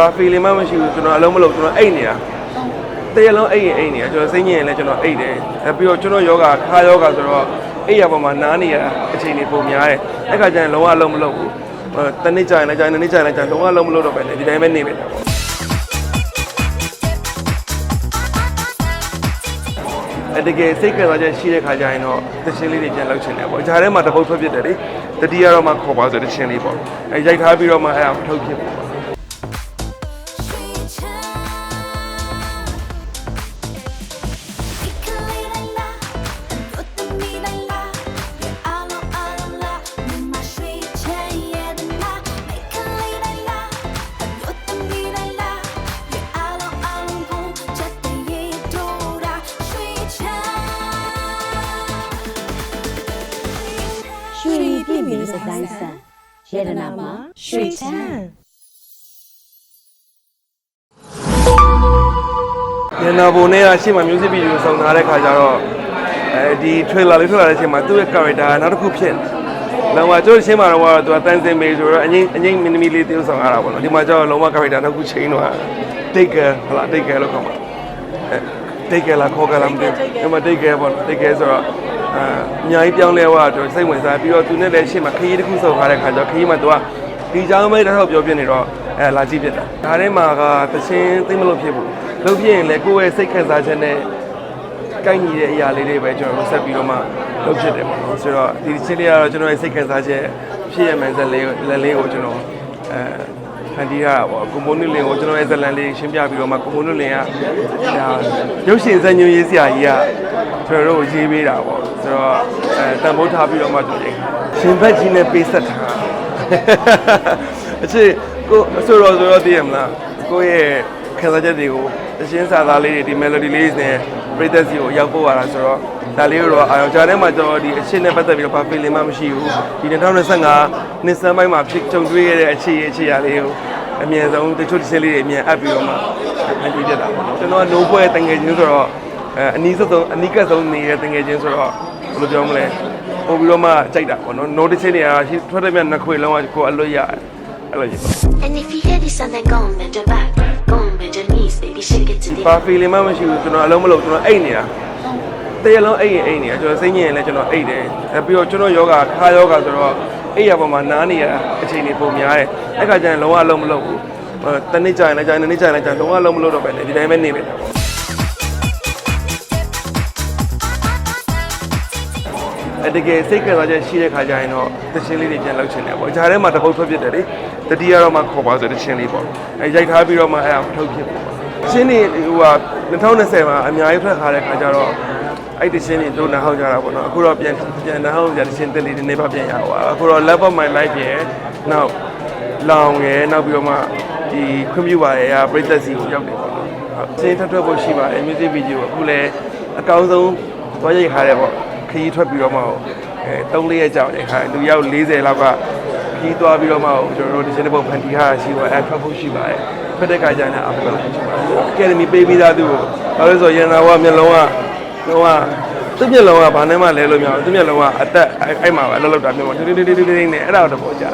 ဘာ feeling မှမရှိဘူးကျွန်တော်အလုံးမလုံးကျွန်တော်အိတ်နေတာတရလုံးအိတ်ရင်အိတ်နေတာကျွန်တော်စိတ်ညစ်ရင်လည်းကျွန်တော်အိတ်တယ်အဲပြီးတော့ကျွန်တော်ယောဂခါယောဂဆိုတော့အိတ်ရပေါ်မှာနားနေရအချိန်တွေပုံများတယ်အဲ့ခါကျရင်လုံးဝအလုံးမလုံးဘူးအဲတနေ့ကျရင်လည်းကျရင်နေ့ကျရင်လည်းကျရင်လုံးဝအလုံးမလုံးတော့ပဲလေဒီတိုင်းပဲနေပဲတာပေါ့အဲ့တကယ်စိတ်ကစားချက်ရှိတဲ့ခါကျရင်တော့တချင်းလေးတွေပြန်လောက်ချင်တယ်ပေါ့ဂျားထဲမှာတပုတ်ထွက်ဖြစ်တယ်လေတတိယတော့မှခေါ်ပါဆိုတချင်းလေးပေါ့အဲရိုက်ထားပြီးတော့မှအဲ့ဒါထုတ်ဖြစ်ပေါ့ ရွှေပြည့်မြင့်စတိုင်းဆန်ယေဒနာမှာရွှေချမ်းညနာဘုံနဲ့အရှိမ music video ဆောင်ထားတဲ့ခါကျတော့အဲဒီ trailer လေးထွက်လာတဲ့အချိန်မှာသူ့ရဲ့ character ကနောက်တစ်ခုဖြစ်နေလောကကျိုးရှင်းမှာတော့သူကတန်းစင်မေးဆိုတော့အငိမ့်အငိမ့်မင်းသမီးလေးတယောက်ဆောင်ရတာပေါ့နော်ဒီမှာကျတော့လုံးဝ character နောက်ခုချိန်တော့ take care ဟလာ take care လို့ခေါ်မှာ အဲ take care လားခေါ်ကြလားမသိဘူးဒီမှာ take care ပေါ့ take care ဆိုတော့အာအများကြီးပြောင်းလဲသွားတော့စိတ်ဝင်စားပြီးတော့သူနဲ့လည်းရှေ့မှာခရီးတစ်ခုဆောင်ထားတဲ့ခါကျတော့ခရီးမှာသူကဒီကြောင်းမဲတစ်ထောက်ပြောပြနေတော့အဲလာကြည့်ပြတာဒါထဲမှာကသချင်းသိမလို့ဖြစ်ဘူးလို့ဖြစ်ရင်လည်းကိုယ့်ရဲ့စိတ်ခံစားချက်နဲ့ကိုက်ညီတဲ့အရာလေးတွေပဲကျွန်တော်တို့ဆက်ပြီးတော့မှလုပ်ဖြစ်တယ်ပေါ့နော်ဆိုတော့ဒီချင်းလေးကတော့ကျွန်တော်ရဲ့စိတ်ခံစားချက်ဖြစ်ရမှန်စက်လေးလက်လေးကိုကျွန်တော်အဲဖ န်တီးရတာပေါ့ကွန်ပိုနစ်လင်ကိုကျွန်တော်ရဲ့ဇက်လန်လေးရှင်းပြပြီးတော့မှကွန်ပိုနစ်လင်ကဒါရုပ်ရှင်ဇာတ်ညွှန်းရေးဆရာကြီးကကျွန်တော်တို့ကိုရေးပေးတာပေါ့ဆိုတော့အဲတန်ဖိုးထားပြီးတော့မှကျွန်တော်ရှင်ဘက်ကြီးနဲ့ပေးဆက်ထားအချစ်ကိုအဆိုတော်ဆိုတော့သိရမလားကိုယ့်ရဲ့ခံစားချက်တွေကိုအရှင်းစာသားလေးတွေဒီ melody လေးတွေနဲ့ပရိသတ်စီကိုရောက်ပို့ရတာဆိုတော့ဒါလေးကိုတော့အာရုံကြားထဲမှာကျွန်တော်ဒီအရှင်းနဲ့ပတ်သက်ပြီးတော့ဘာ feeling မှမရှိဘူးဒီ2025နှစ်စမ်းပိုင်းမှာဖြစ်ကြုံတွေ့ရတဲ့အခြေအခြေအရာလေးကို အမြဲဆုံးတချို့တစ်ချက်လေးတွေအမြဲအပ်ပြီးတော့မှဖန်တီးပြတာပေါ့နော်ကျွန်တော်က no ပွဲတငယ်ချင်းဆိုတော့အဲအနီးဆုံးအနီးကပ်ဆုံးနေတဲ့တငယ်ချင်းဆိုတော့ဘယ်လိုပြောမလဲပို့ပြီးတော့မှကြိုက်တာပေါ့နော် no တစ်ချက်တွေကထွက်တဲ့မြတ်နှစ်ခွေလုံးကကိုယ်အလွတ်ရတယ်အဲ့လိုကြီးပေါ့ And if you hear this and then go on bend your back, go on bend your knees, baby, shake it to the ဘာ feeling မှမရှိဘူးကျွန်တော်အလုံးမလုံးကျွန်တော်အိတ်နေတာတရလုံးအိတ်ရင်အိတ်နေတာကျွန်တော်စိတ်ညစ်ရင်လည်းကျွန်တော်အိတ်တယ်အဲပြီးတော့ကျွန်တော်ယောဂခါယောဂဆိုတော့ အိတ်ရပေါ်မှာနားနေရအချိန်တွေပုံများတယ်အဲ့ခါကျရင်လုံးဝအလုံးမလုံးဘူးအဲတနေ့ကျရင်လည်းကျရင်နေ့ကျရင်လည်းကျရင်လုံးဝအလုံးမလုံးတော့ပဲလေဒီတိုင်းပဲနေပဲတာပေါ့အဲ့တကယ်စိတ်ကစားချက်ရှိတဲ့ခါကျရင်တော့တချင်းလေးတွေပြန်လောက်ချင်တယ်ပေါ့ဂျားထဲမှာတပုတ်ထွက်ဖြစ်တယ်လေတတိယတော့မှခေါ်ပါဆိုတချင်းလေးပေါ့အဲရိုက်ထားပြီးတော့မှအဲ့ဒါထုတ်ဖြစ်ပေါ့ချင်းနေဟိုဟာ2020မှာအများကြီးထွက်ခါတဲ့ခါကျတော့ အဲ့တချင်းတွေတို့နားဟောက်ကြတာပေါ့နော်အခုတော့ပြန်ပြန်နားဟောက်ကြတချင်းတက်လေးတွေနေပါပြန်ရပါအခုတော့ love of my life ရဲ့နောက်လောင်ရယ်နောက်ပြီးတော့မှဒီခွင့်ပြုပါရယ်ပြိသက်စီကိုရောက်တယ်ပေါ့နော်ဟုတ်ချင်းထပ်ထွက်ဖို့ရှိပါတယ် music video အခုလည်းအကောင်းဆုံးသွားရိုက်ခါတယ်ပေါ့ခရီးထွက်ပြီးတော့မှအဲ3ရက်ကြာတယ်ခါလူရောက်40လောက်ကခရီးသွားပြီးတော့မှကျွန်တော်တို့ဒီစနေပုံဖန်တီးထားရှိပါအဲထွက်ဖို့ရှိပါတယ်ဖက်တဲ့ခါကျရင်အပကလာရှိပါတယ်အကယ်ဒမီပေးပြီးသားသူကိုဘာလို့လဲဆိုရန်နာဝမျက်လုံးက လုံးဝသူ့မျက်လုံးကဘာနဲ့မှလဲလို့မရဘူးသူ့မျက်လုံးကအသက်အဲ့မှာပဲအလုပ်လုပ်တာမျိုးမှာတိတိတိတိတိနဲ့အဲ့ဒါတော့ပေါ်ကြ